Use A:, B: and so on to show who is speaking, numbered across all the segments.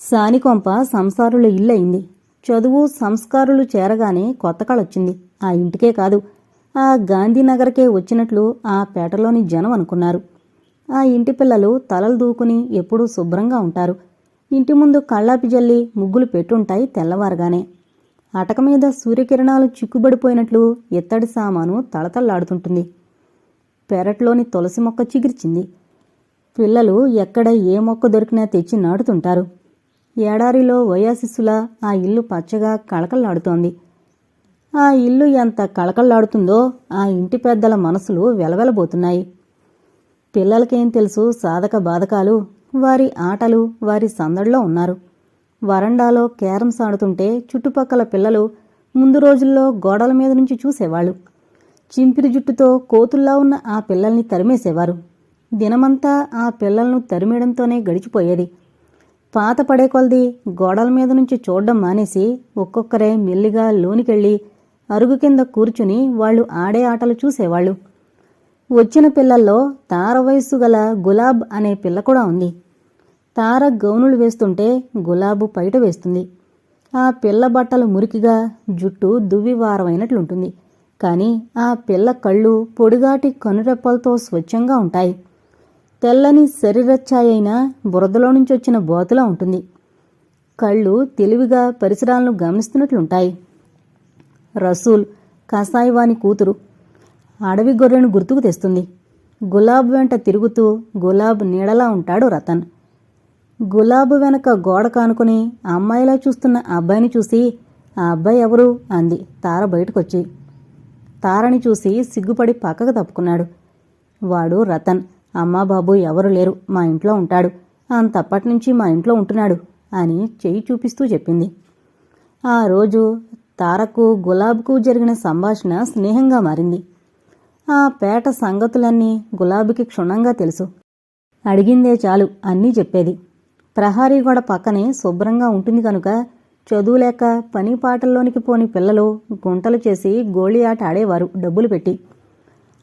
A: సానికొంప సంసారుల ఇల్లయింది. చదువు సంస్కారులు చేరగానే కొత్త కళొచ్చింది ఆ ఇంటికే కాదు ఆ గాంధీనగర్కే వచ్చినట్లు ఆ పేటలోని జనం అనుకున్నారు. ఆ ఇంటి పిల్లలు తలలు దూకుని ఎప్పుడూ శుభ్రంగా ఉంటారు. ఇంటి ముందు కళ్ళాపి జల్లి ముగ్గులు పెట్టుంటాయి తెల్లవారుగానే. అటక మీద సూర్యకిరణాలు చిక్కుబడిపోయినట్లు ఇత్తడి సామాను తళతళ్ళాడుతుంటుంది పెరట్లోని తులసి మొక్క చిగిర్చింది. పిల్లలు ఎక్కడ ఏ మొక్క దొరికినా తెచ్చి నాటుతుంటారు. ఏడారిలో వయాశిస్సులా ఆ ఇల్లు పచ్చగా కళకళలాడుతోంది. ఆ ఇల్లు ఎంత కళకళలాడుతుందో ఆ ఇంటి పెద్దల మనసులు వెలవెలబోతున్నాయి. పిల్లలకేం తెలుసు సాధక బాధకాలు? వారి ఆటలు వారి సందడిలో ఉన్నారు. వరండాలో క్యారమ్స్ ఆడుతుంటే చుట్టుపక్కల పిల్లలు ముందు రోజుల్లో గోడల మీద నుంచి చూసేవాళ్ళు. చింపిరి జుట్టుతో కోతుల్లా ఉన్న ఆ పిల్లల్ని తరిమేసేవారు. దినమంతా ఆ పిల్లలను తరిమేయడంతోనే గడిచిపోయేది. పాత పడే కొలది గోడల మీద నుంచి చూడడం మానేసి ఒక్కొక్కరే మెల్లిగా లోనికెళ్ళి అరుగు కింద కూర్చుని వాళ్ళు ఆడే ఆటలు చూసేవాళ్ళు. వచ్చిన పిల్లల్లో తార వయస్సు గల గులాబ్ అనే పిల్ల కూడా ఉంది. తార గౌనులు వేస్తుంటే గులాబు పైట వేస్తుంది. ఆ పిల్ల బట్టలు మురికిగా జుట్టు దువ్వివారమైనట్లుంటుంది. కానీ ఆ పిల్ల కళ్ళు పొడిగాటి కనురెప్పలతో స్వచ్ఛంగా ఉంటాయి. తెల్లని శరీరఛాయైన బురదలో నుంచి వచ్చిన బోతులా ఉంటుంది. కళ్ళు తెలివిగా పరిసరాలను గమనిస్తున్నట్లుంటాయి. రసూల్ కసాయివాని కూతురు అడవి గొర్రెను గుర్తుకు తెస్తుంది. గులాబ్ వెంట తిరుగుతూ గులాబ్ నీడలా ఉంటాడు రతన్. గులాబు వెనక గోడ కానుకుని అమ్మాయిలా చూస్తున్న అబ్బాయిని చూసి ఆ అబ్బాయి ఎవరు అంది. తార బయటకొచ్చి. తారని చూసి సిగ్గుపడి పక్కకు తప్పుకున్నాడు. వాడు రతన్. అమ్మా బాబు ఎవరు లేరు మా ఇంట్లో ఉంటాడు. అంతప్పటి నుంచి మా ఇంట్లో ఉంటున్నాడు అని చెయ్యి చూపిస్తూ చెప్పింది. ఆ రోజు తారకు గులాబ్కు జరిగిన సంభాషణ స్నేహంగా మారింది. ఆ పేట సంగతులన్నీ గులాబీకి క్షుణ్ణంగా తెలుసు. అడిగిందే చాలు అన్నీ చెప్పేది. ప్రహారీ గోడ పక్కనే శుభ్రంగా ఉంటుంది కనుక చదువులేక పని పాటల్లోనికి పోని పిల్లలు గుంటలు చేసి గోళీ ఆట ఆడేవారు డబ్బులు పెట్టి.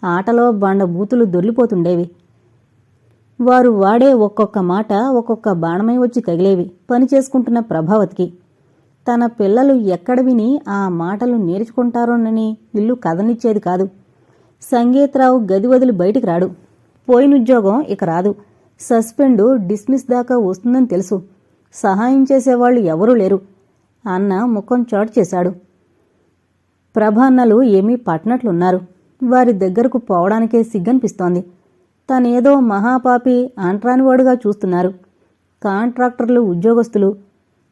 A: ఆటలో బండ బూతులు దొర్లిపోతుండేవి వారు వాడే ఒక్కొక్క మాట ఒక్కొక్క బాణమై వచ్చి తగిలేవి. పని చేసుకుంటున్న ప్రభావతికి. తన పిల్లలు ఎక్కడ విని ఆ మాటలు నేర్చుకుంటారోనని ఇల్లు కథనిచ్చేది కాదు. సంగీతరావు గది వదిలి బయటికి రాడు. పోయిన ఉద్యోగం ఇక రాదు. సస్పెండు డిస్మిస్ దాకా వస్తుందని తెలుసు. సహాయం చేసేవాళ్ళు ఎవరూ లేరు. అన్న ముఖం చాటు చేశాడు. ప్రభాన్నలు ఏమీ పట్టినట్లున్నారు. వారి దగ్గరకు పోవడానికే సిగ్గనిపిస్తోంది. తనేదో మహాపాపి అంట్రానివాడుగా చూస్తున్నారు. కాంట్రాక్టర్లు ఉద్యోగస్తులు.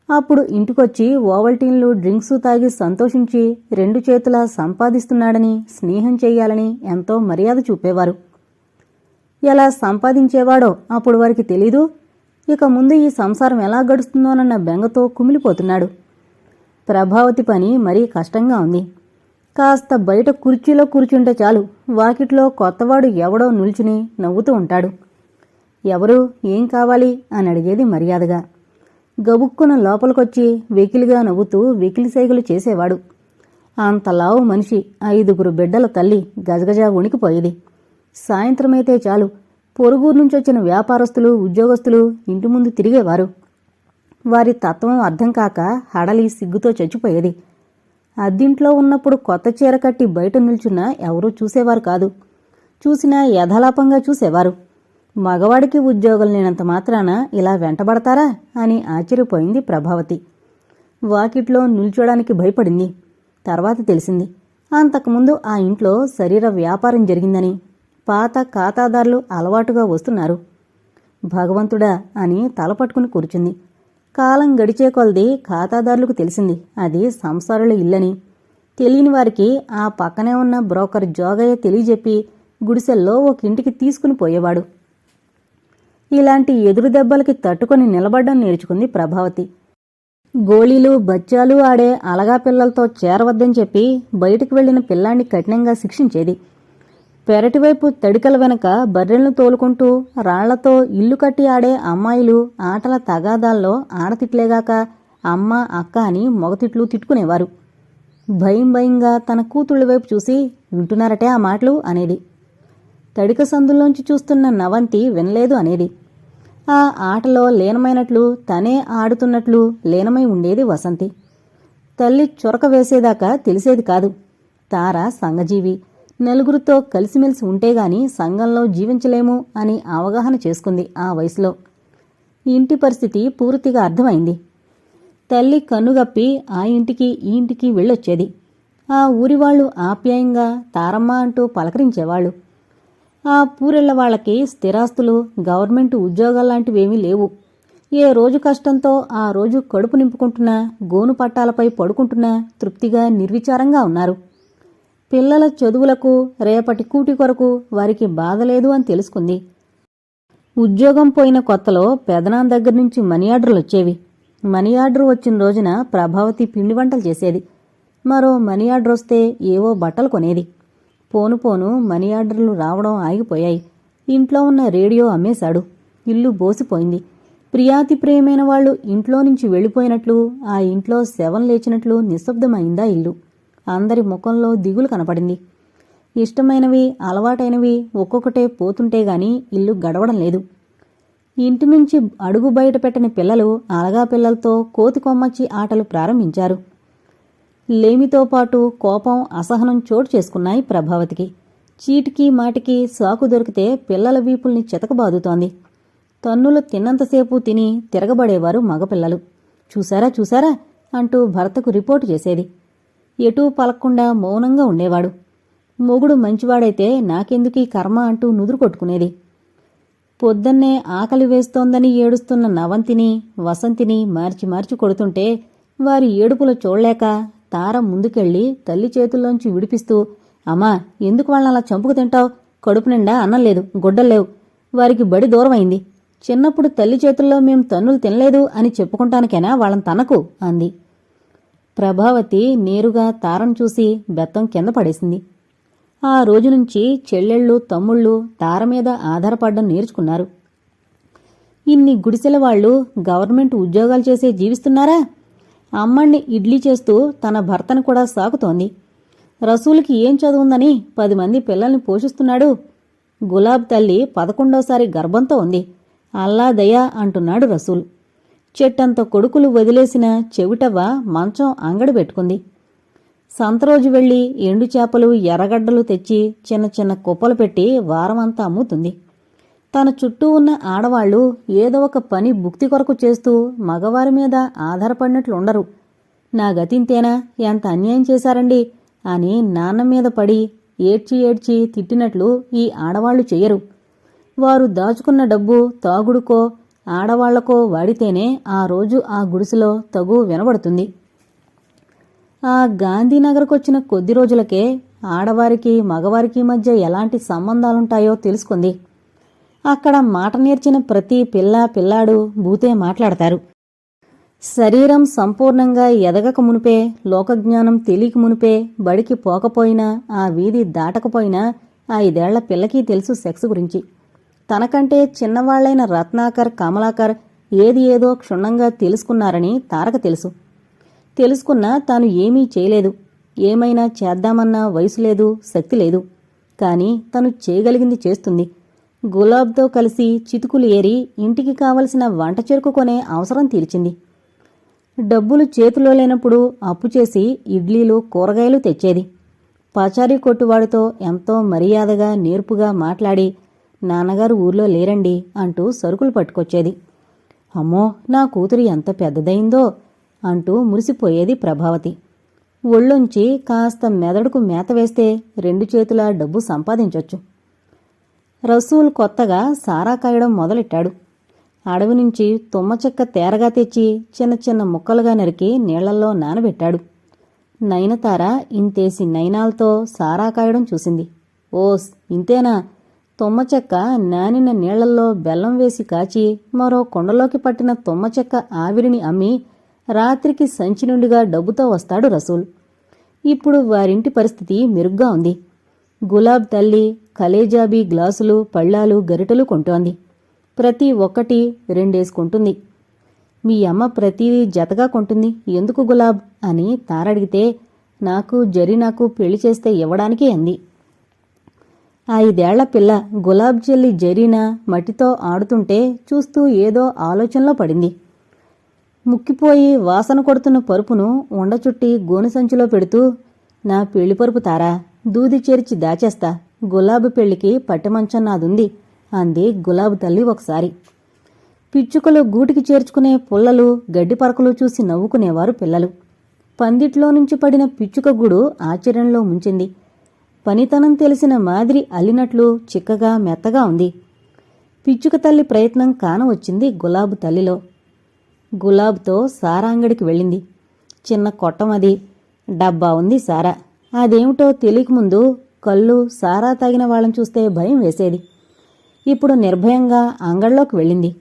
A: అప్పుడు ఇంటికొచ్చి ఓవల్టీన్లు డ్రింక్సు తాగి సంతోషించి రెండు చేతులా సంపాదిస్తున్నాడని స్నేహం చెయ్యాలని ఎంతో మర్యాద చూపేవారు. ఎలా సంపాదించేవాడో అప్పుడు వారికి తెలీదు. ఇక ముందు ఈ సంసారం ఎలా గడుస్తుందోనన్న బెంగతో కుమిలిపోతున్నాడు. ప్రభావతి పని మరీ కష్టంగా ఉంది. కాస్త బయట కుర్చీలో కూర్చుంటే చాలు. వాకిట్లో కొత్తవాడు ఎవడో నిల్చుని నవ్వుతూ ఉంటాడు. ఎవరు? ఏం కావాలి? అని అడిగేది మర్యాదగా. గబుక్కున లోపలికొచ్చి వెకిలిగా నవ్వుతూ వెకిలి సైగలు చేసేవాడు. అంత లావు మనిషి ఐదుగురు బిడ్డల తల్లి గజగజ వణికిపోయేది. సాయంత్రమైతే చాలు. పొరుగురు నుంచి వచ్చిన వ్యాపారస్తులు ఉద్యోగస్తులు ఇంటి ముందు తిరిగేవారు. వారి తత్వం అర్థం కాక హడలి సిగ్గుతో చచ్చిపోయేది. అద్దింట్లో ఉన్నప్పుడు కొత్త చీర కట్టి బయట నిల్చున్నా ఎవరూ చూసేవారు కాదు. చూసినా యథాలాపంగా చూసేవారు. మగవాడికి ఉద్యోగం లేనంత మాత్రాన ఇలా వెంటబడతారా అని ఆశ్చర్యపోయింది ప్రభావతి. వాకిట్లో నిల్చోడానికి భయపడింది. తర్వాత తెలిసింది. అంతకుముందు ఆ ఇంట్లో శరీర వ్యాపారం జరిగిందని పాత ఖాతాదారులు అలవాటుగా వస్తున్నారు. భగవంతుడా అని తల పట్టుకుని కూర్చుంది. కాలం గడిచే కొలది ఖాతాదారులకు తెలిసింది. అది సంసారుల ఇల్లని. తెలియని వారికి ఆ పక్కనే ఉన్న బ్రోకర్ జోగయ్య తెలియజెప్పి గుడిసెల్లో ఒక ఇంటికి తీసుకుని పోయేవాడు. ఇలాంటి ఎదురు దెబ్బలకి తట్టుకొని నిలబడ్డం నేర్చుకుంది ప్రభావతి. గోళీలు బచ్చాలు ఆడే అలగా పిల్లలతో చేరవద్దని చెప్పి బయటకు వెళ్ళిన పిల్లాన్ని కఠినంగా శిక్షించేది. పెరటివైపు తడికల వెనక బర్రెలను తోలుకుంటూ రాళ్ళతో ఇల్లు కట్టి ఆడే అమ్మాయిలు ఆటల తగాదాల్లో ఆడతిట్లేగాక అమ్మ అక్క అని మొగతిట్లు తిట్టుకునేవారు. భయం భయంగా తన కూతుళ్ళ వైపు చూసి వింటున్నారటే ఆ మాటలు అనేది. తడిక సందుల్లోంచి చూస్తున్న నవంతి వినలేదు అనేది. ఆ ఆటలో లీనమైనట్లు తనే ఆడుతున్నట్లు లీనమై ఉండేది వసంతి. తల్లి చొరక వేసేదాకా తెలిసేది కాదు. తార సంఘజీవి. నలుగురితో కలిసిమెలిసి ఉంటేగాని సంఘంలో జీవించలేము అని అవగాహన చేసుకుంది ఆ వయసులో. ఇంటి పరిస్థితి పూర్తిగా అర్థమైంది. తల్లి కన్నుగప్పి ఆ ఇంటికి ఈ ఇంటికి వెళ్ళొచ్చేది. ఆ ఊరి వాళ్ళు ఆప్యాయంగా తారమ్మ అంటూ పలకరించేవాళ్ళు. ఆ పూరెళ్ళ వాళ్ళకి స్థిరాస్తులు గవర్నమెంట్ ఉద్యోగాల్లాంటివేమీ లేవు. ఏ రోజు కష్టంతో ఆ రోజు కడుపు నింపుకుంటున్నా గోను పట్టాలపై పడుకుంటున్నా తృప్తిగా నిర్విచారంగా ఉన్నారు. పిల్లల చదువులకు రేపటి కూటి కొరకు వారికి బాధ లేదు అని తెలుసుకుంది. ఉద్యోగం పోయిన కొత్తలో పెదనాం దగ్గర నుంచి మనీ ఆర్డర్లు వచ్చేవి. మనీ ఆర్డర్ వచ్చిన రోజున ప్రభావతి పిండి వంటలు చేసేది. మరో మనీ ఆర్డర్ వస్తే ఏవో బట్టలు కొనేది. పోను పోను మనీ ఆర్డర్లు రావడం ఆగిపోయాయి. ఇంట్లో ఉన్న రేడియో అమ్మేశాడు. ఇల్లు బోసిపోయింది. ప్రియాతి ప్రియమైన వాళ్ళు ఇంట్లో నుంచి వెళ్ళిపోయినట్లు ఆ ఇంట్లో శవం లేచినట్లు నిశ్శబ్దమైందా ఇల్లు. అందరి ముఖంలో దిగులు కనపడింది. ఇష్టమైనవి అలవాటైనవి ఒక్కొక్కటే పోతుంటే గాని ఇల్లు గడవడం లేదు. ఇంటి నుంచి అడుగు బయట పెట్టని పిల్లలు అలగా పిల్లలతో కోతి కొమ్మచ్చి ఆటలు ప్రారంభించారు. లేమితో పాటు కోపం అసహనం చోటు చేసుకున్నాయి ప్రభావతికి. చీటికి మాటికి సాకు దొరికితే పిల్లల వీపుల్ని చితకబాదుతోంది. తన్నులు తిన్నంతసేపు తిని తిరగబడేవారు మగపిల్లలు. చూసారా చూసారా అంటూ భర్తకు రిపోర్టు చేసేది. ఎటూ పలక్కుండా మౌనంగా ఉండేవాడు. మొగుడు మంచివాడైతే నాకెందుకీ కర్మ అంటూ నుదురు కొట్టుకునేది. పొద్దన్నే ఆకలి వేస్తోందని ఏడుస్తున్న నవంతిని వసంతిని మార్చి మార్చి కొడుతుంటే వారి ఏడుపులు చూడలేక తార ముందుకెళ్ళి తల్లి చేతుల్లోంచి విడిపిస్తూ అమ్మా ఎందుకు వాళ్ళని అలా చంపుకు తింటావు? కడుపు నిండా అన్నం లేదు గుడ్డలేవు వారికి బడి దూరమైంది. చిన్నప్పుడు తల్లి చేతుల్లో మేం తన్నులు తినలేదు అని చెప్పుకుంటానికేనా వాళ్ళని తనకు? అంది. ప్రభావతి నేరుగా తారం చూసి బెత్తం కింద పడేసింది. ఆ రోజు నుంచి చెల్లెళ్ళు తమ్ముళ్ళు తార మీద ఆధారపడడం నేర్చుకున్నారు. ఇన్ని గుడిసెల వాళ్ళు గవర్నమెంట్ ఉద్యోగాలు చేసే జీవిస్తున్నారా? అమ్మణ్ణి ఇడ్లీ చేస్తూ తన భర్తను కూడా సాకుతోంది. రసూలుకి ఏం చదువుందని పది మంది పిల్లల్ని పోషిస్తున్నాడు. గులాబ్ తల్లి పదకొండోసారి గర్భంతో ఉంది. అల్లా దయా అంటున్నాడు రసూల్. చెట్టంత కొడుకులు వదిలేసిన చెవిటవ్వ మంచం అంగడి పెట్టుకుంది. సంతరోజు వెళ్ళి ఎండు చేపలు ఎర్రగడ్డలు తెచ్చి చిన్న చిన్న కుప్పలు పెట్టి వారమంతా అమ్ముతుంది. తన చుట్టూ ఉన్న ఆడవాళ్ళు ఏదో ఒక పని భుక్తి కొరకు చేస్తూ మగవారి మీద ఆధారపడినట్లుండరు. నా గతింతేనా ఎంత అన్యాయం చేశారండి అని నాన్న మీద పడి ఏడ్చి ఏడ్చి తిట్టినట్లు ఈ ఆడవాళ్ళు చెయ్యరు. వారు దాచుకున్న డబ్బు తాగుడుకో ఆడవాళ్ళకో వాడితేనే ఆ రోజు ఆ గుడిసెలో తగు వినబడుతుంది. ఆ గాంధీనగర్కొచ్చిన కొద్ది రోజులకే ఆడవారికి మగవారికి మధ్య ఎలాంటి సంబంధాలుంటాయో తెలుసుకుంది. అక్కడ మాట నేర్చిన ప్రతి పిల్ల పిల్లాడు భూతే మాట్లాడతారు. శరీరం సంపూర్ణంగా ఎదగక మునిపే లోకజ్ఞానం తెలియక మునిపే బడికి పోకపోయినా ఆ వీధి దాటకపోయినా ఐదేళ్ళ పిల్లకి తెలుసు సెక్స్ గురించి. తనకంటే చిన్నవాళ్ళైన రత్నాకర్ కమలాకర్ ఏది ఏదో క్షుణ్ణంగా తెలుసుకున్నారని తారక తెలుసు. తెలుసుకున్నా తాను ఏమీ చేయలేదు. ఏమైనా చేద్దామన్నా వయసు లేదు శక్తి లేదు. కాని తను చేయగలిగింది చేస్తుంది. గులాబ్తో కలిసి చితుకులు ఏరి ఇంటికి కావలసిన వంట చెరుకు కొనే అవసరం తీర్చింది. డబ్బులు చేతిలో లేనప్పుడు అప్పు చేసి ఇడ్లీలు కూరగాయలు తెచ్చేది. పచారీ కొట్టువాడితో ఎంతో మర్యాదగా నేర్పుగా మాట్లాడి నాన్నగారు ఊర్లో లేరండి అంటూ సరుకులు పట్టుకొచ్చేది. అమ్మో నా కూతురు ఎంత పెద్దదైందో అంటూ మురిసిపోయేది ప్రభావతి. ఒళ్ళొంచి కాస్త మెదడుకు మేత వేస్తే రెండు చేతుల డబ్బు సంపాదించొచ్చు. రసూల్ కొత్తగా సారా కాయడం మొదలెట్టాడు. అడవి నుంచి తుమ్మ చెక్క తేరగా తెచ్చి చిన్న చిన్న ముక్కలుగా నరికి నీళ్ళల్లో నానబెట్టాడు. నయనతార ఇంతేసి నయనాలతో సారా కాయడం చూసింది. ఓస్ ఇంతేనా? తుమ్మ చెక్క నానిన నీళ్ళలో బెల్లం వేసి కాచి మరో కొండలోకి పట్టిన తుమ్మ చెక్క ఆవిరిని అమ్మి రాత్రికి సంచి నుండిగా డబ్బుతో వస్తాడు రసూల్. ఇప్పుడు వారింటి పరిస్థితి మెరుగ్గా ఉంది. గులాబ్ తల్లి కలేజాబీ గ్లాసులు పళ్ళాలు గరిటలు కొంటోంది. ప్రతి ఒక్కటి రెండేసుకుంటుంది. మీ అమ్మ ప్రతిదీ జతగా కొంటుంది. ఎందుకు గులాబ్? అని తారడిగితే నాకు జరి నాకు పెళ్ళి చేస్తే ఇవ్వడానికే అంది. ఐదేళ్ళ పిల్ల గులాబ్ చెల్లి జరీనా మట్టితో ఆడుతుంటే చూస్తూ ఏదో ఆలోచనలో పడింది. ముక్కిపోయి వాసన కొడుతున్న పరుపును ఉండచుట్టి గోను సంచిలో పెడుతూ నా పెళ్ళి పరుపు తారా దూది చేర్చి దాచేస్తా గులాబీ పెళ్ళికి పట్టెమంచం నాదుంది అంది గులాబీ తల్లి ఒకసారి. పిచ్చుకలు గూటికి చేర్చుకునే పుల్లలు గడ్డి పరకలు చూసి నవ్వుకునేవారు పిల్లలు. పందిట్లో నుంచి పడిన పిచ్చుక గూడు ఆశ్చర్యంలో ముంచింది. పనితనం తెలిసిన మాదిరి అల్లినట్లు చిక్కగా మెత్తగా ఉంది. పిచ్చుక తల్లి ప్రయత్నం కానవచ్చింది గులాబు తల్లిలో. గులాబ్తో సారా అంగడికి వెళ్ళింది. చిన్న కొట్టం అది. డబ్బా ఉంది సారా. అదేమిటో తెలియకముందు కళ్ళు సారా తాగిన వాళ్ళని చూస్తే భయం వేసేది. ఇప్పుడు నిర్భయంగా అంగళ్ళలోకి వెళ్ళింది.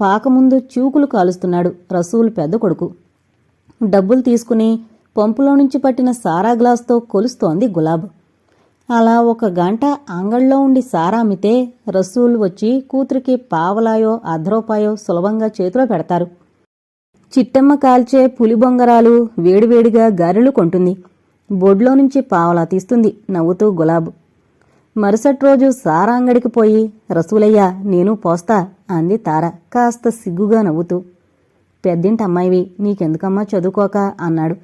A: పాకముందు చూకులు కాలుస్తున్నాడు రసూలు పెద్ద కొడుకు. డబ్బులు తీసుకుని పంపులో నుంచి పట్టిన సారా గ్లాస్తో కొలుస్తోంది గులాబ్. అలా ఒక గంట అంగళ్ళో ఉండి సారా అమ్మితే రసూల్ వచ్చి కూతురికి పావలాయో అర్ధరూపాయో సులభంగా చేతిలో పెడతారు. చిట్టమ్మ కాల్చే పులి బొంగరాలు వేడివేడిగా గారెలు కొంటుంది. బొడ్లో నుంచి పావలా తీస్తుంది నవ్వుతూ గులాబ్. మరుసటి రోజు సారా అంగడికి పోయి రసూలయ్య నేను పోస్తా అంది తార కాస్త సిగ్గుగా నవ్వుతూ. పెద్దింటి అమ్మాయివి నీకెందుకమ్మా చదువుకోక అన్నాడు.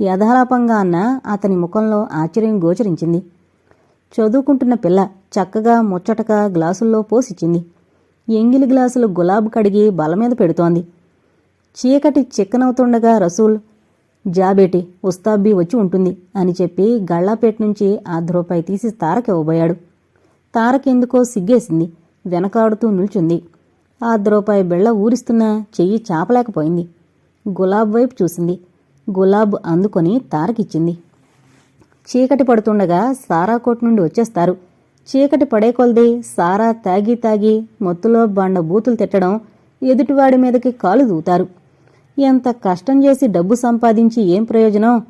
A: యథాలాపంగా అన్న అతని ముఖంలో ఆశ్చర్యం గోచరించింది. చదువుకుంటున్న పిల్ల చక్కగా ముచ్చటగా గ్లాసుల్లో పోసిచ్చింది. ఎంగిలి గ్లాసులు గులాబ్ కడిగి బల మీద పెడుతోంది. చీకటి చిక్కనవుతుండగా రసూల్ జాబేటి ఉస్తాబ్బి వచ్చి ఉంటుంది అని చెప్పి గళ్ళాపేట నుంచి అర్ధ రూపాయి తీసి తారకి ఇవ్వబోయాడు. తారకెందుకో సిగ్గేసింది వెనకాడుతూ నిల్చుంది. అర్ధ రూపాయి బెళ్ళ ఊరిస్తున్నా చెయ్యి చాపలేకపోయింది. గులాబ్ వైపు చూసింది. గులాబ్ అందుకొని తారకిచ్చింది. చీకటి పడుతుండగా సారా కోట్ నుండి వచ్చేస్తారు. చీకటి పడే కొలది సారా తాగి తాగి మొత్తులో బండ బూతులు తిట్టడం ఎదుటివాడి మీదకి కాలు దూతారు. ఎంత కష్టం చేసి డబ్బు సంపాదించి ఏం ప్రయోజనం?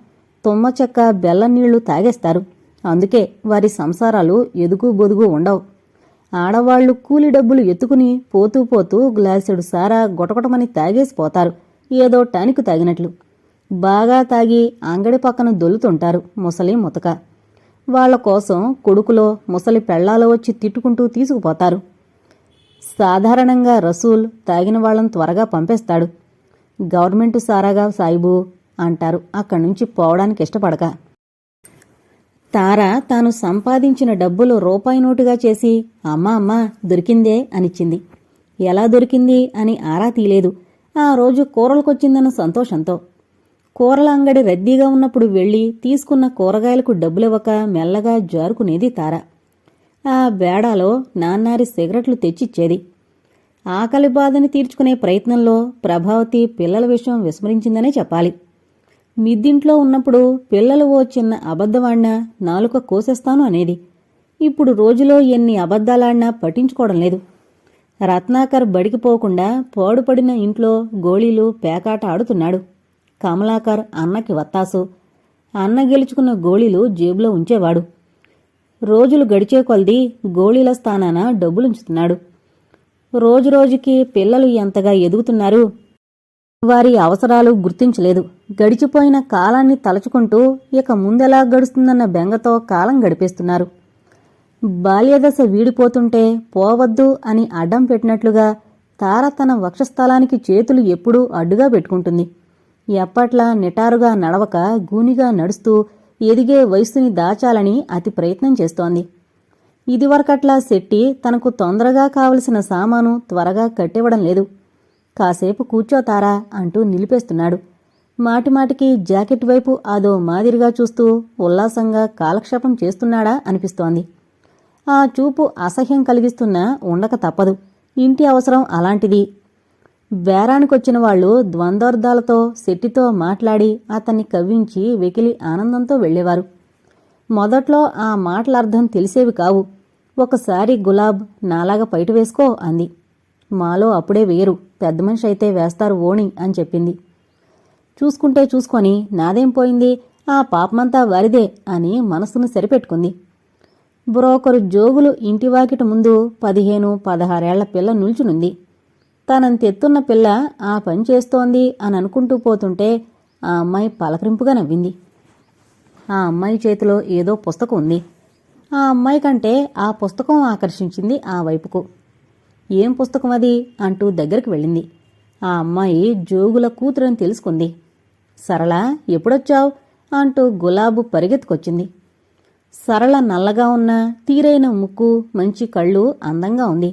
A: తుమ్మ చెక్క బెల్లం నీళ్ళు తాగేస్తారు. అందుకే వారి సంసారాలు ఎదుగు బొదుగు ఉండవు. ఆడవాళ్ళు కూలి డబ్బులు ఎత్తుకుని పోతూ పోతూ గ్లాసుడు సారా గొటగొటమని తాగేసిపోతారు. ఏదో టానిక్ తాగినట్లు. బాగా తాగి అంగడి పక్కన దొల్లుతుంటారు ముసలి ముతక. వాళ్ళ కోసం కొడుకులో ముసలి పెళ్ళాలో వచ్చి తిట్టుకుంటూ తీసుకుపోతారు. సాధారణంగా రసూల్ తాగిన వాళ్ళని త్వరగా పంపేస్తాడు. గవర్నమెంట్ సారాగా సాయిబు అంటారు అక్కడి నుంచి పోవడానికి ఇష్టపడక. తార తాను సంపాదించిన డబ్బులు రూపాయి నోటుగా చేసి అమ్మా అమ్మా దొరికిందే అనిచ్చింది. ఎలా దొరికింది అని ఆరా తీయలేదు. ఆ రోజు కూరలకొచ్చిందన్న సంతోషంతో. కూరల అంగడి రద్దీగా ఉన్నప్పుడు వెళ్ళి తీసుకున్న కూరగాయలకు డబ్బులివ్వక మెల్లగా జారుకునేది తార. ఆ బేడాలో నాన్నారి సిగరెట్లు తెచ్చిచ్చేది. ఆకలి బాధని తీర్చుకునే ప్రయత్నంలో ప్రభావతి పిల్లల విషయం విస్మరించిందనే చెప్పాలి. మిద్దింట్లో ఉన్నప్పుడు పిల్లలు ఓ చిన్న అబద్ధవాడినా నాలుక కోసేస్తాను అనేది. ఇప్పుడు రోజులో ఎన్ని అబద్ధాలాడినా పట్టించుకోవడం లేదు. రత్నాకర్ బడికి పోకుండా పాడుపడిన ఇంట్లో గోళీలు పేకాట ఆడుతున్నాడు. కమలాకర్ అన్నకి వత్తాసు. అన్న గెలుచుకున్న గోళీలు జేబులో ఉంచేవాడు. రోజులు గడిచే కొలది గోళీల స్థానాన డబ్బులుంచుతున్నాడు. రోజురోజుకి పిల్లలు ఎంతగా ఎదుగుతున్నారు? వారి అవసరాలు గుర్తించలేదు. గడిచిపోయిన కాలాన్ని తలుచుకుంటూ ఇక ముందెలా గడుస్తుందన్న బెంగతో కాలం గడిపేస్తున్నారు. బాల్యదశ వీడిపోతుంటే పోవద్దు అని అడ్డం పెట్టినట్లుగా తార తన వక్షస్థలానికి చేతులు ఎప్పుడూ అడ్డుగా పెట్టుకుంటుంది. ఎప్పట్లా నిటారుగా నడవక గూనిగా నడుస్తూ ఎదిగే వయస్సుని దాచాలని అతి ప్రయత్నం చేస్తోంది. ఇదివరకట్లా శెట్టి తనకు తొందరగా కావలసిన సామాను త్వరగా కట్టివ్వడం లేదు. కాసేపు కూర్చోతారా అంటూ నిలిపేస్తున్నాడు. మాటిమాటికి జాకెట్ వైపు అదో మాదిరిగా చూస్తూ ఉల్లాసంగా కాలక్షేపం చేస్తున్నాడా అనిపిస్తోంది. ఆ చూపు అసహ్యం కలిగిస్తున్నా ఉండక తప్పదు. ఇంటి అవసరం అలాంటిది బేరానికొచ్చిన వాళ్ళు ద్వంద్వార్థాలతో శెట్టితో మాట్లాడి అతన్ని కవ్వించి వెకిలి ఆనందంతో వెళ్ళేవారు. మొదట్లో ఆ మాటల అర్థం తెలిసేవి కావు. ఒకసారి గులాబ్ నాలాగా పైట వేసుకో అంది. మాలో అప్పుడే వేరు. పెద్ద మనిషి అయితే వేస్తారు ఓణి అని చెప్పింది. చూసుకుంటే చూసుకొని నాదేం పోయింది? ఆ పాపమంతా వారిదే అని మనసును సరిపెట్టుకుంది. బ్రోకరు జోగులు ఇంటి వాకిట ముందు పదిహేను పదహారేళ్ళ పిల్ల నిల్చునుంది. తనంతెత్తున్న పిల్ల ఆ పని చేస్తోంది అని అనుకుంటూ పోతుంటే ఆ అమ్మాయి పలకరింపుగా నవ్వింది. ఆ అమ్మాయి చేతిలో ఏదో పుస్తకం ఉంది. ఆ అమ్మాయి కంటే ఆ పుస్తకం ఆకర్షించింది ఆ వైపుకు. ఏం పుస్తకం అది? అంటూ దగ్గరికి వెళ్ళింది. ఆ అమ్మాయి జోగుల కూతురని తెలుసుకుంది. సరళ ఎప్పుడొచ్చావు? అంటూ గులాబు పరిగెత్తుకొచ్చింది. సరళ నల్లగా ఉన్న తీరైన ముక్కు మంచి కళ్ళు అందంగా ఉంది.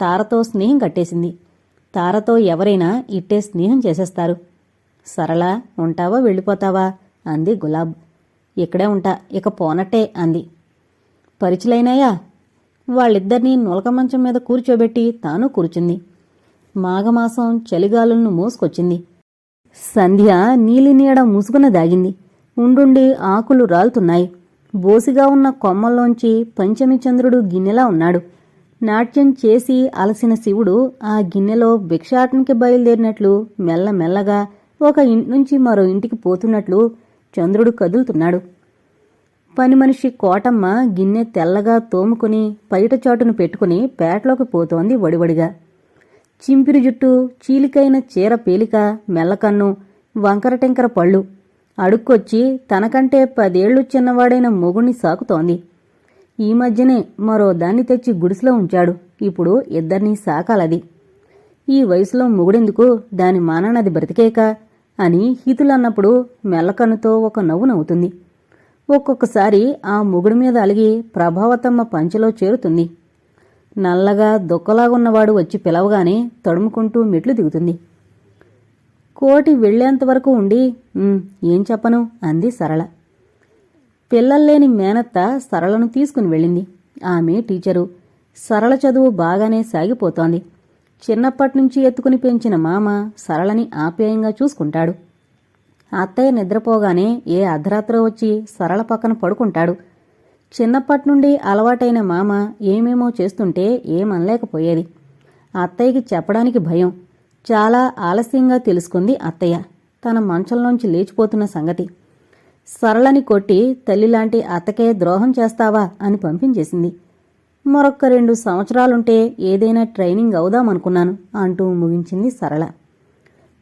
A: తారతో స్నేహం కట్టేసింది. తారతో ఎవరైనా ఇట్టే స్నేహం చేసేస్తారు. సరళ ఉంటావా వెళ్ళిపోతావా? అంది గులాబ్. ఇక్కడే ఉంటా ఇక పోనట్టే అంది. పరిచలైనాయా వాళ్ళిద్దరినీ నులక మంచం మీద కూర్చోబెట్టి తాను కూర్చుంది. మాఘమాసం చలిగాలులను మోసుకొచ్చింది. సంధ్య నీలినీడ ముసుగున దాగింది. ఉండుండి ఆకులు రాలుతున్నాయి. బోసిగా ఉన్న కొమ్మల్లోంచి పంచమి చంద్రుడు గిన్నెలా ఉన్నాడు. నాట్యం చేసి అలసిన శివుడు ఆ గిన్నెలో భిక్షాటనికి బయలుదేరినట్లు మెల్లమెల్లగా ఒక ఇంటి నుంచి మరో ఇంటికి పోతున్నట్లు చంద్రుడు కదులుతున్నాడు. పని మనిషి కోటమ్మ గిన్నె తెల్లగా తోముకుని పైట చాటును పెట్టుకుని పేటలోకి పోతోంది వడివడిగా. చింపిరి జుట్టు చీలికైన చీర పేలిక మెల్లకన్ను వంకరటెంకర పళ్ళు. అడుక్కొచ్చి తనకంటే పదేళ్ళు చిన్నవాడైన మొగుణ్ణి సాకుతోంది. ఈ మధ్యనే మరో దాన్ని తెచ్చి గుడిసెలో ఉంచాడు. ఇప్పుడు ఇద్దరినీ సాకాలది. ఈ వయసులో మొగుడెందుకు? దాని మానానది బ్రతికేక? అని హితులన్నప్పుడు మెల్లకన్నుతో ఒక నవ్వు నవ్వుతుంది. ఒక్కొక్కసారి ఆ మొగుడి మీద అలిగి ప్రభావతమ్మ పంచెలో చేరుతుంది. నల్లగా దుఃఖలాగున్నవాడు వచ్చి పిలవగానే తడుముకుంటూ మెట్లు దిగుతుంది. కోటి వెళ్ళేంతవరకు ఉండి ఏం చెప్పను? అంది సరళ. పిల్లల్లేని మేనత్త సరళను తీసుకుని వెళ్ళింది. ఆమె టీచరు సరళ చదువు బాగానే సాగిపోతోంది. చిన్నప్పటినుంచి ఎత్తుకుని పెంచిన మామ సరళని ఆప్యాయంగా చూసుకుంటాడు. అత్తయ్య నిద్రపోగానే ఏ అర్ధరాత్రో వచ్చి సరళ పక్కన పడుకుంటాడు. చిన్నప్పటి నుండి అలవాటైన మామ ఏమేమో చేస్తుంటే ఏమనలేకపోయేది. అత్తయ్యకి చెప్పడానికి భయం. చాలా ఆలస్యంగా తెలుసుకుంది అత్తయ్య. తన మంచంలోంచి లేచిపోతున్న సంగతి. సరళని కొట్టి తల్లిలాంటి అత్తకే ద్రోహం చేస్తావా అని పంపించేసింది. మరొక్క రెండు సంవత్సరాలుంటే ఏదైనా ట్రైనింగ్ అవుదామనుకున్నాను అంటూ ముగించింది సరళ.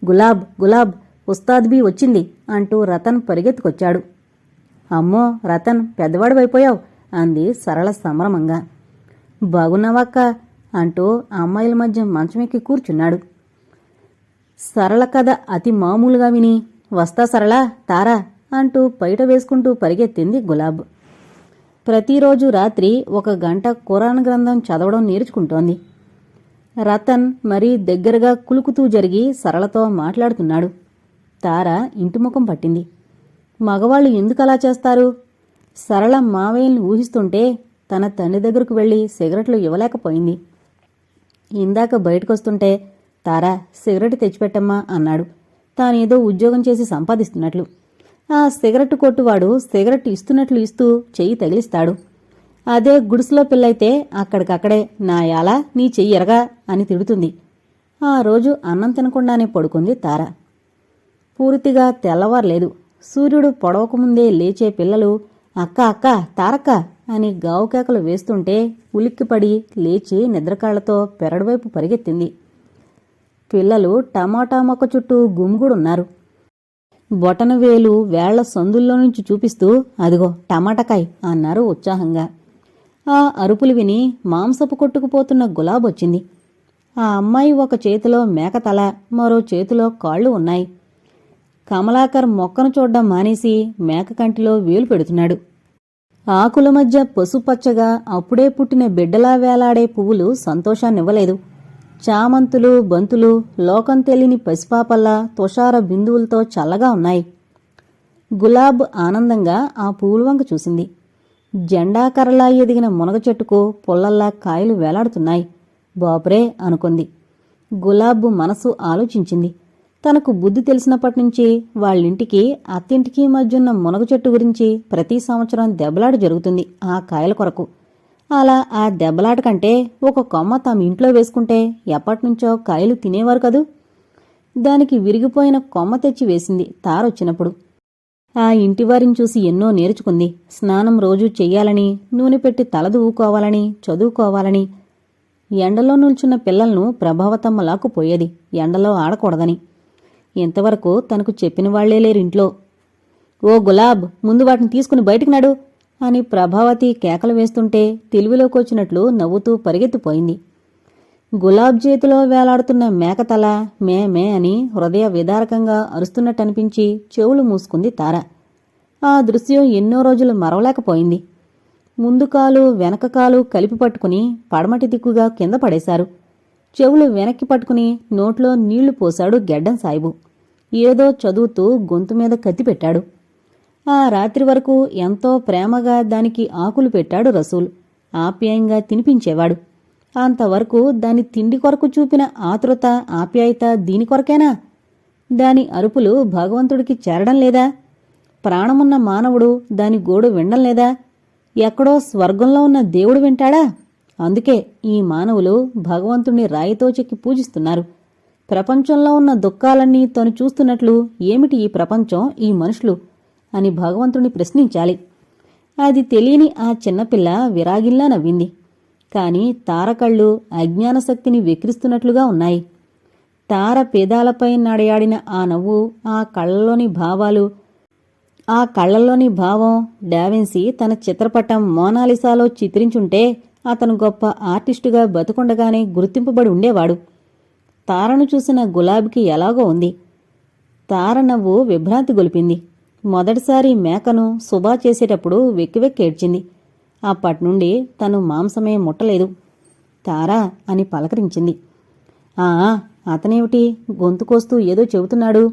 A: గులాబ్ గులాబ్ ఉస్తాద్ బీ వచ్చింది అంటూ రతన్ పరిగెత్తుకొచ్చాడు. అమ్మో రతన్ పెద్దవాడివైపోయావు అంది సరళ సంభ్రమంగా బాగున్నావాక్క అంటూ అమ్మాయిల మధ్య మంచమెక్కి కూర్చున్నాడు. సరళ కథ అతి మామూలుగా విని వస్తా సరళ తారా. అంటూ బయట వేసుకుంటూ పరిగెత్తింది గులాబ్. ప్రతిరోజు రాత్రి ఒక గంట ఖురాన్ గ్రంథం చదవడం నేర్చుకుంటోంది. రతన్ మరీ దగ్గరగా కులుకుతూ జరిగి సరళతో మాట్లాడుతున్నాడు. తార ఇంటి ముఖం పట్టింది. మగవాళ్ళు ఎందుకు అలా చేస్తారు? సరళ మావయ్యల్ని ఊహిస్తుంటే తన తండ్రి దగ్గరకు వెళ్ళి సిగరెట్లు ఇవ్వలేకపోయింది. ఇందాక బయటకొస్తుంటే తారా సిగరెట్ తెచ్చిపెట్టమ్మా అన్నాడు. తానేదో ఉద్యోగం చేసి సంపాదిస్తున్నట్లు. ఆ సిగరెట్ కొట్టువాడు సిగరెట్ ఇస్తున్నట్లు ఇస్తూ చెయ్యి తగిలిస్తాడు. అదే గుడిసెలో పిల్లయితే అక్కడికక్కడే నా యాలా నీ చెయ్యి ఎరగా అని తిడుతుంది. ఆ రోజు అన్నం తినకుండానే పడుకుంది తార. పూర్తిగా తెల్లవారలేదు. సూర్యుడు పొడవకముందే లేచే పిల్లలు అక్క అక్క తారక్క అని గావుకేకలు వేస్తుంటే ఉలిక్కిపడి లేచి నిద్రకాళ్ళతో పెరడువైపు పరిగెత్తింది. పిల్లలు టమాటా మొక్క చుట్టూ గుమ్గుడున్నారు. బొటనవేలు వేళ్ళ సందుల్లో నుంచి చూపిస్తూ అదిగో టమాటకాయ్ అన్నారు ఉత్సాహంగా. ఆ అరుపులు విని మాంసపు కొట్టుకుపోతున్న గులాబొచ్చింది ఆ అమ్మాయి ఒక చేతిలో మేకతల మరో చేతిలో కాళ్ళు ఉన్నాయి. కమలాకర్ మొక్కను చూడ్డం మానేసి మేక కంటిలో వేలు పెడుతున్నాడు. ఆకుల మధ్య పసుపచ్చగా అప్పుడే పుట్టిన బిడ్డలా వేలాడే పువ్వులు సంతోషాన్నివ్వలేదు. చామంతులు బంతులు లోకం తెలియని పసిపాపల్లా తుషార బిందువులతో చల్లగా ఉన్నాయి. గులాబ్ ఆనందంగా ఆ పువ్వుల వంక చూసింది జెండాకరలా ఎదిగిన మునగ చెట్టుకు పుల్లల్లా కాయలు వేలాడుతున్నాయి. బాపురే అనుకుంది. గులాబ్ మనసు ఆలోచించింది. తనకు బుద్ధి తెలిసినప్పటి నుంచి వాళ్ళింటికి అత్తింటికి మధ్యున్న మునగ చెట్టు గురించి ప్రతి సంవత్సరం దెబ్బలాడు జరుగుతుంది ఆ కాయల కొరకు. అలా ఆ దెబ్బలాట కంటే ఒక కొమ్మ తమ ఇంట్లో వేసుకుంటే ఎప్పటినుంచో కాయలు తినేవారు కదూ? దానికి విరిగిపోయిన కొమ్మ తెచ్చి వేసింది తారొచ్చినప్పుడు. ఆ ఇంటివారిని చూసి ఎన్నో నేర్చుకుంది. స్నానం రోజూ చెయ్యాలని నూనె పెట్టి తలదువుకోవాలని చదువుకోవాలని. ఎండలో నిల్చున్న పిల్లలను ప్రభావతమ్మ లాక్కుపోయేది. ఎండలో ఆడకూడదని. ఇంతవరకు తనకు చెప్పిన వాళ్ళే లేరు ఇంట్లో. ఓ గులాబ్ ముందు వాటిని తీసుకుని బయటికి నాడు. అని ప్రభావతి కేకలు వేస్తుంటే తెలివిలోకొచ్చినట్లు నవ్వుతూ పరిగెత్తిపోయింది. గులాబ్ చేతిలో వేలాడుతున్న మేకతల మే మే అని హృదయ విదారకంగా అరుస్తున్నట్టనిపించి చెవులు మూసుకుంది తార. ఆ దృశ్యం ఎన్నో రోజులు మరవలేకపోయింది. ముందు కాలు వెనక కాలు కలిపి పట్టుకుని పడమటి దిక్కుగా కింద పడేశారు. చెవులు వెనక్కి పట్టుకుని నోట్లో నీళ్ళు పోశాడు గెడ్డం సాయిబు. ఏదో చదువుతూ గొంతు మీద కత్తి పెట్టాడు. ఆ రాత్రి వరకు ఎంతో ప్రేమగా దానికి ఆకులు పెట్టాడు రసూల్. ఆప్యాయంగా తినిపించేవాడు. అంతవరకు దాని తిండి కొరకు చూపిన ఆతృత ఆప్యాయత దీని కొరకేనా? దాని అరుపులు భగవంతుడికి చేరడం లేదా? ప్రాణమున్న మానవుడు దాని గోడు వినడం లేదా? ఎక్కడో స్వర్గంలో ఉన్న దేవుడు వింటాడా? అందుకే ఈ మానవులు భగవంతుణ్ణి రాయితో చెక్కి పూజిస్తున్నారు. ప్రపంచంలో ఉన్న దుఃఖాలన్నీ తను చూస్తున్నట్లు ఏమిటి ఈ ప్రపంచం? ఈ మనుషులు అని భగవంతుణ్ణి ప్రశ్నించాలి. అది తెలియని ఆ చిన్నపిల్ల విరాగిల్లా నవ్వింది. కాని తారకళ్ళు అజ్ఞానశక్తిని వెక్కిరిస్తున్నట్లుగా ఉన్నాయి. తార పేదాలపై నడయాడిన ఆ నవ్వు ఆ కళ్ళలోని భావాలు ఆ కళ్ళల్లోని భావం డావెన్సీ తన చిత్రపటం మోనాలిసాలో చిత్రించుంటే అతను గొప్ప ఆర్టిస్టుగా బతుకుండగానే గుర్తింపబడి ఉండేవాడు. తారను చూసిన గులాబీకి ఎలాగో ఉంది. తార నవ్వు విభ్రాంతి గొలిపింది. మొదటిసారి మేకను సుబా చేసేటప్పుడు వెక్కి వెక్కి ఏడ్చింది. అప్పట్నుండి తను మాంసమే ముట్టలేదు. తారా అని పలకరించింది. ఆ అతనేమిటి? గొంతుకొస్తూ ఏదో చెబుతున్నాడు.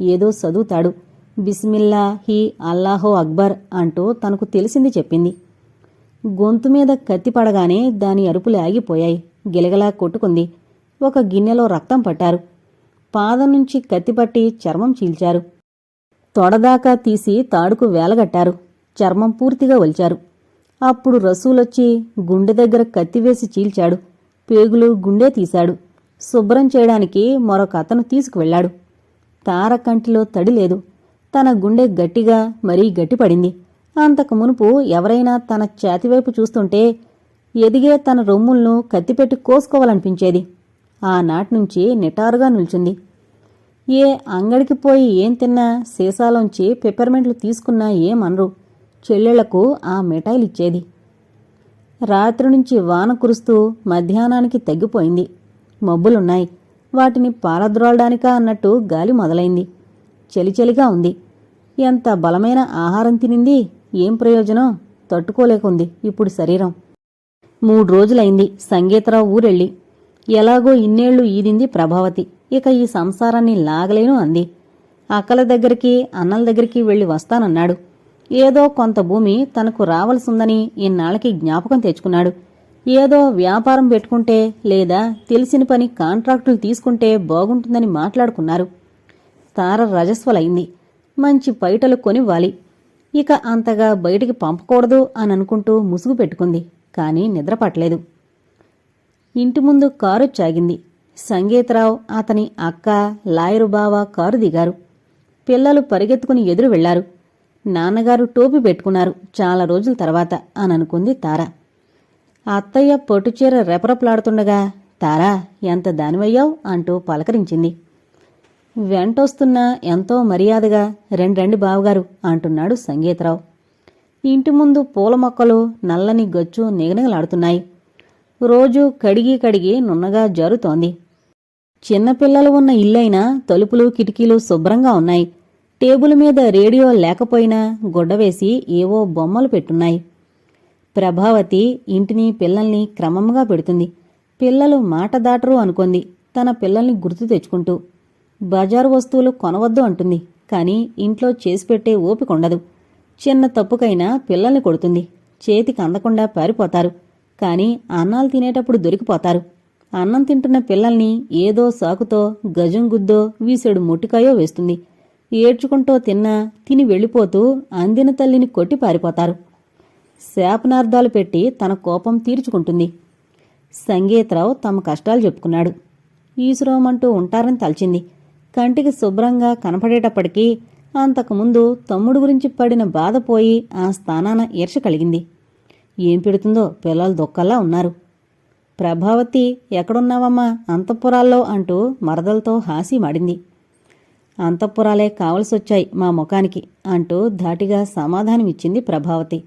A: ఏదో చదువుతాడు బిస్మిల్లా హీ అల్లాహో అక్బర్ అంటూ తనకు తెలిసింది చెప్పింది. గొంతు మీద కత్తి పడగానే దాని అరుపులు ఆగిపోయాయి. గిలగలా కొట్టుకుంది. ఒక గిన్నెలో రక్తం పట్టారు. పాదం నుంచి కత్తిపట్టి చర్మం చీల్చారు. తొడదాకా తీసి తాడుకు వేలగట్టారు. చర్మం పూర్తిగా ఒలిచారు. అప్పుడు రసూలొచ్చి గుండె దగ్గర కత్తివేసి చీల్చాడు. పేగులు గుండె తీశాడు. శుభ్రం చేయడానికి మరొక అతను తీసుకువెళ్ళాడు తార కంటిలో తడి లేదు. తన గుండె గట్టిగా మరీ గట్టిపడింది. అంతకు మునుపు ఎవరైనా తన చేతివైపు చూస్తుంటే ఎదిగే తన రొమ్ములను కత్తిపెట్టి కోసుకోవాలనిపించేది. ఆనాటి నుంచి నిటారుగా నిల్చుంది. ఏ అంగడికి పోయి ఏం తిన్నా సీసాలోంచి పెప్పర్మెంట్లు తీసుకున్నా ఏమనరు. చెల్లెళ్ళకు ఆ మిఠాయిలిచ్చేది. రాత్రి నుంచి వాన కురుస్తూ మధ్యాహ్నానికి తగ్గిపోయింది. మబ్బులున్నాయి. వాటిని పారద్రోలడానికా అన్నట్టు గాలి మొదలైంది. చలిచలిగా ఉంది. ఎంత బలమైన ఆహారం తినింది ఏం ప్రయోజనం? తట్టుకోలేకుంది ఇప్పుడు శరీరం. మూడు రోజులైంది సంగీతరావు ఊరెళ్ళి. ఎలాగో ఇన్నేళ్ళు ఈదింది ప్రభావతి. ఇక ఈ సంసారాన్ని లాగలేను అంది. అక్కల దగ్గరికి అన్నల దగ్గరికి వెళ్ళి వస్తానన్నాడు. ఏదో కొంత భూమి తనకు రావలసిందని ఇన్నాళ్ళకి జ్ఞాపకం తెచ్చుకున్నాడు. ఏదో వ్యాపారం పెట్టుకుంటే లేదా తెలిసిన పని కాంట్రాక్టులు తీసుకుంటే బాగుంటుందని మాట్లాడుకున్నారు. తార రజస్వలైంది. మంచి పైటలు కొనివ్వాలి. ఇక అంతగా బయటికి పంపకూడదు అని అనుకుంటూ ముసుగు పెట్టుకుంది. కానీ నిద్రపట్టలేదు. ఇంటి ముందు కారు చాగింది సంగీతరావు అతని అక్క లాయరు బావ కారు దిగారు. పిల్లలు పరిగెత్తుకుని ఎదురు వెళ్ళారు. నాన్నగారు టోపీ పెట్టుకున్నారు చాలా రోజుల తర్వాత అని అనుకుంది తార. అత్తయ్య పొట్టుచీర రెపరెపలాడుతుండగా తారా ఎంత దానివయ్యావు? అంటూ పలకరించింది. వెంటొస్తున్న ఎంతో మర్యాదగా రెండ్రండి బావగారు అంటున్నాడు సంగీతరావు. ఇంటి ముందు పూల మొక్కలు నల్లని గచ్చు నిగనిగలాడుతున్నాయి. రోజు కడిగి కడిగి నున్నగా జారుతోంది చిన్నపిల్లలు ఉన్న ఇల్లైనా తలుపులు కిటికీలు శుభ్రంగా ఉన్నాయి. టేబుల్ మీద రేడియో లేకపోయినా గుడ్డవేసి ఏవో బొమ్మలు పెట్టున్నాయి. ప్రభావతి ఇంటిని పిల్లల్ని క్రమంగా పెడుతుంది. పిల్లలు మాట దాటరు అనుకుంది. తన పిల్లల్ని గుర్తు తెచ్చుకుంటూ. బజారు వస్తువులు కొనవద్దు అంటుంది. కానీ ఇంట్లో చేసి పెట్టే ఓపిక ఉండదు. చిన్న తప్పుకైనా పిల్లల్ని కొడుతుంది. చేతికి అందకుండా పారిపోతారు. కానీ అన్నాలు తినేటప్పుడు దొరికిపోతారు. అన్నం తింటున్న పిల్లల్ని ఏదో సాకుతో గజం గుద్దో వీసెడు మొట్టికాయో వేస్తుంది. ఏడ్చుకుంటూ తిన్నా తిని వెళ్ళిపోతూ అందిన తల్లిని కొట్టి పారిపోతారు. శాపనార్థాలు పెట్టి తన కోపం తీర్చుకుంటుంది. సంగీతరావు తమ కష్టాలు చెప్పుకున్నాడు. ఈశ్వరమంటూ ఉంటారని తలచింది. కంటికి శుభ్రంగా కనపడేటప్పటికీ అంతకుముందు తమ్ముడు గురించి పడిన బాధ పోయి ఆ స్థానాన ఈర్ష కలిగింది. ఏం పెడుతుందో పిల్లలు దొక్కల్లా ఉన్నారు. ప్రభావతి ఎక్కడున్నావమ్మా? అంతఃపురాల్లో అంటూ మరదలతో హాసి మాడింది. అంతఃపురాలే కావలసొచ్చాయి మా ముఖానికి అంటూ ధాటిగా సమాధానమిచ్చింది ప్రభావతి.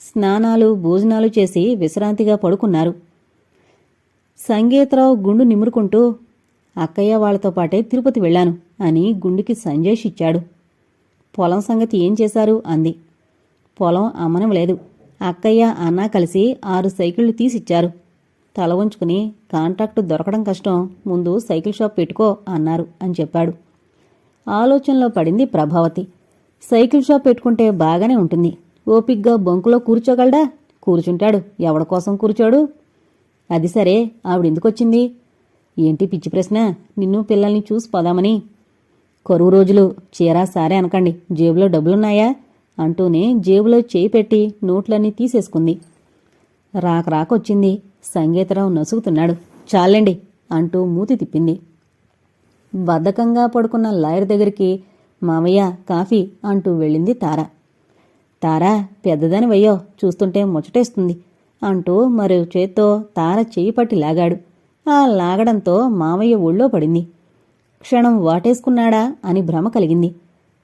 A: స్నానాలు భోజనాలు చేసి విశ్రాంతిగా పడుకున్నారు. సంగీతరావు గుండు నిమురుకుంటూ అక్కయ్య వాళ్ళతో పాటే తిరుపతి వెళ్ళాను అని గుండుకి సంజేష్ ఇచ్చాడు పొలం సంగతి ఏం చేశారు? అంది. పొలం అమ్మనవలేదు అక్కయ్య అన్నా కలిసి ఆరు సైకిళ్ళు తీసిచ్చారు. తల ఉంచుకుని కాంట్రాక్టు దొరకడం కష్టం ముందు సైకిల్ షాప్ పెట్టుకో అన్నారు అని చెప్పాడు. ఆలోచనలో పడింది ప్రభావతి. సైకిల్ షాప్ పెట్టుకుంటే బాగానే ఉంటుంది. ఓపిగ్గా బొంకులో కూర్చోగలడా? కూర్చుంటాడు. ఎవడి కోసం కూర్చోడు? అది సరే ఆవిడెందుకొచ్చింది? ఏంటి పిచ్చి ప్రశ్న? నిన్ను పిల్లల్ని చూసి పోదామని. కరువు రోజులు చీరా సారే అనకండి. జేబులో డబ్బులున్నాయా? అంటూనే జేబులో చేయి పెట్టి నోట్లన్నీ తీసేసుకుంది. రాక రాకొచ్చింది సంగీతరావు నసుగుతున్నాడు. చాలండి అంటూ మూతి తిప్పింది. బద్ధకంగా పడుకున్న లాయర్ దగ్గరికి మామయ్య కాఫీ అంటూ వెళ్ళింది తార. తారా పెద్దదని వయ్యో చూస్తుంటే ముచ్చటేస్తుంది అంటూ మరో చేత్తో తార చేయి పట్టి లాగాడు. ఆ లాగడంతో మామయ్య ఒళ్ళో పడింది. క్షణం వాటేసుకున్నాడా? అని భ్రమ కలిగింది.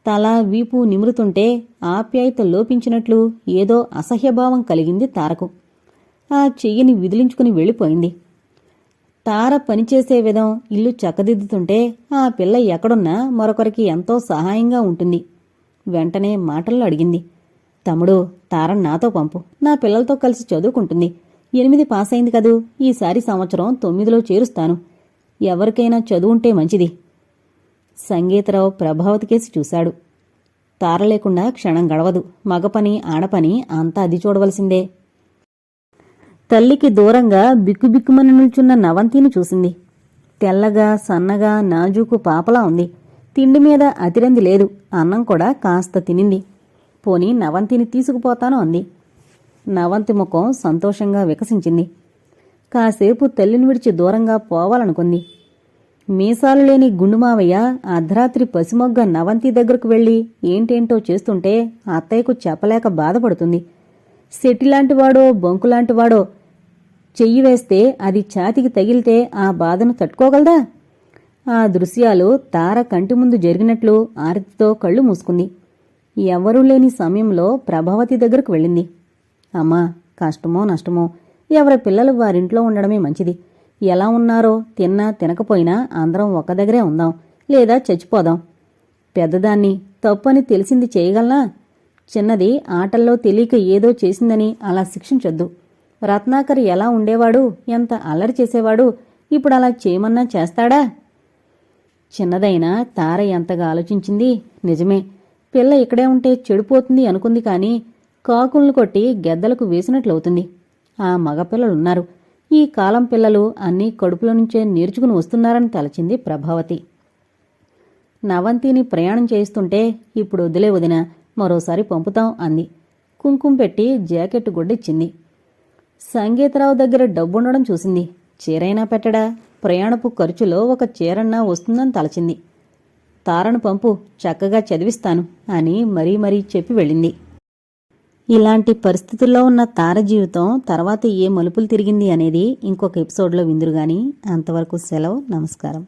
A: తల వీపు నిమురుతుంటే ఆప్యాయత లోపించినట్లు ఏదో అసహ్యభావం కలిగింది తారకు. ఆ చెయ్యిని విదిలించుకుని వెళ్ళిపోయింది. తార పనిచేసే విధం ఇల్లు చక్కదిద్దుతుంటే ఆ పిల్ల ఎక్కడున్నా మరొకరికి ఎంతో సహాయంగా ఉంటుంది. వెంటనే మాటల్లో అడిగింది. తమ్ముడు తార నాతో పంపు. నా పిల్లలతో కలిసి చదువుకుంటుంది. ఎనిమిది పాస్ అయింది కదూ. ఈసారి సంవత్సరం తొమ్మిదిలో చేరుస్తాను. ఎవరికైనా చదువుంటే మంచిది. సంగీతరావు ప్రభావతి కేసి చూశాడు. తార లేకుండా క్షణం గడవదు. మగపని ఆడపని అంతా అది చూడవలసిందే. తల్లికి దూరంగా బిక్కుబిక్కుమని నిల్చున్న నవంతిని చూసింది. తెల్లగా సన్నగా నాజూకు పాపలా ఉంది. తిండి మీద అతిరంది లేదు. అన్నం కూడా కాస్త తినింది. పోని నవంతిని తీసుకుపోతాను అంది. నవంతి ముఖం సంతోషంగా వికసించింది. కాసేపు తల్లిని విడిచి దూరంగా పోవాలనుకుంది. మీసాలు లేని గుండుమావయ్య అర్ధరాత్రి పసిమొగ్గ నవంతి దగ్గరకు వెళ్ళి ఏంటేంటో చేస్తుంటే అత్తయ్యకు చెప్పలేక బాధపడుతుంది. సెట్టిలాంటివాడో బొంకులాంటివాడో చెయ్యి వేస్తే అది ఛాతికి తగిలితే ఆ బాధను తట్టుకోగలదా? ఆ దృశ్యాలు తార కంటి ముందు జరిగినట్లు ఆరతితో కళ్ళు మూసుకుంది. ఎవరూ లేని సమయంలో ప్రభావతి దగ్గరకు వెళ్ళింది. అమ్మా కష్టమో నష్టమో ఎవరి పిల్లలు వారింట్లో ఉండడమే మంచిది. ఎలా ఉన్నారో తిన్నా తినకపోయినా అందరం ఒక్క దగ్గరే ఉందాం లేదా చచ్చిపోదాం. పెద్దదాన్ని తప్పని తెలిసింది చేయగలనా? చిన్నది ఆటల్లో తెలియక ఏదో చేసిందని అలా శిక్షించొద్దు. రత్నాకర్ ఎలా ఉండేవాడు? ఎంత అల్లరి చేసేవాడు? ఇప్పుడు అలా చేయమన్నా చేస్తాడా? చిన్నదైనా తార ఎంతగా ఆలోచించింది? నిజమే. పిల్ల ఇక్కడే ఉంటే చెడిపోతుంది అనుకుంది కాని కాకులను కొట్టి గెద్దలకు వేసినట్లవుతుంది. ఆ మగపిల్లలున్నారు. ఈ కాలం పిల్లలు అన్నీ కడుపులో నుంచే నేర్చుకుని వస్తున్నారని తలచింది ప్రభావతి. నవంతిని ప్రయాణం చేయిస్తుంటే ఇప్పుడు వదిలే వదిన మరోసారి పంపుతాం అంది. కుంకుమ పెట్టి జాకెట్ గుడ్డిచ్చింది. సంగీతరావు దగ్గర డబ్బుండడం చూసింది. చీరైనా పెట్టడా? ప్రయాణపు ఖర్చులో ఒక చీరన్నా వస్తుందని తలచింది. తారను పంపు చక్కగా చదివిస్తాను అని మరీ మరీ చెప్పి వెళ్ళింది. ఇలాంటి పరిస్థితుల్లో ఉన్న తార జీవితం తర్వాత ఏ మలుపులు తిరిగింది అనేది ఇంకొక ఎపిసోడ్లో విందురు గాని అంతవరకు సెలవు నమస్కారం.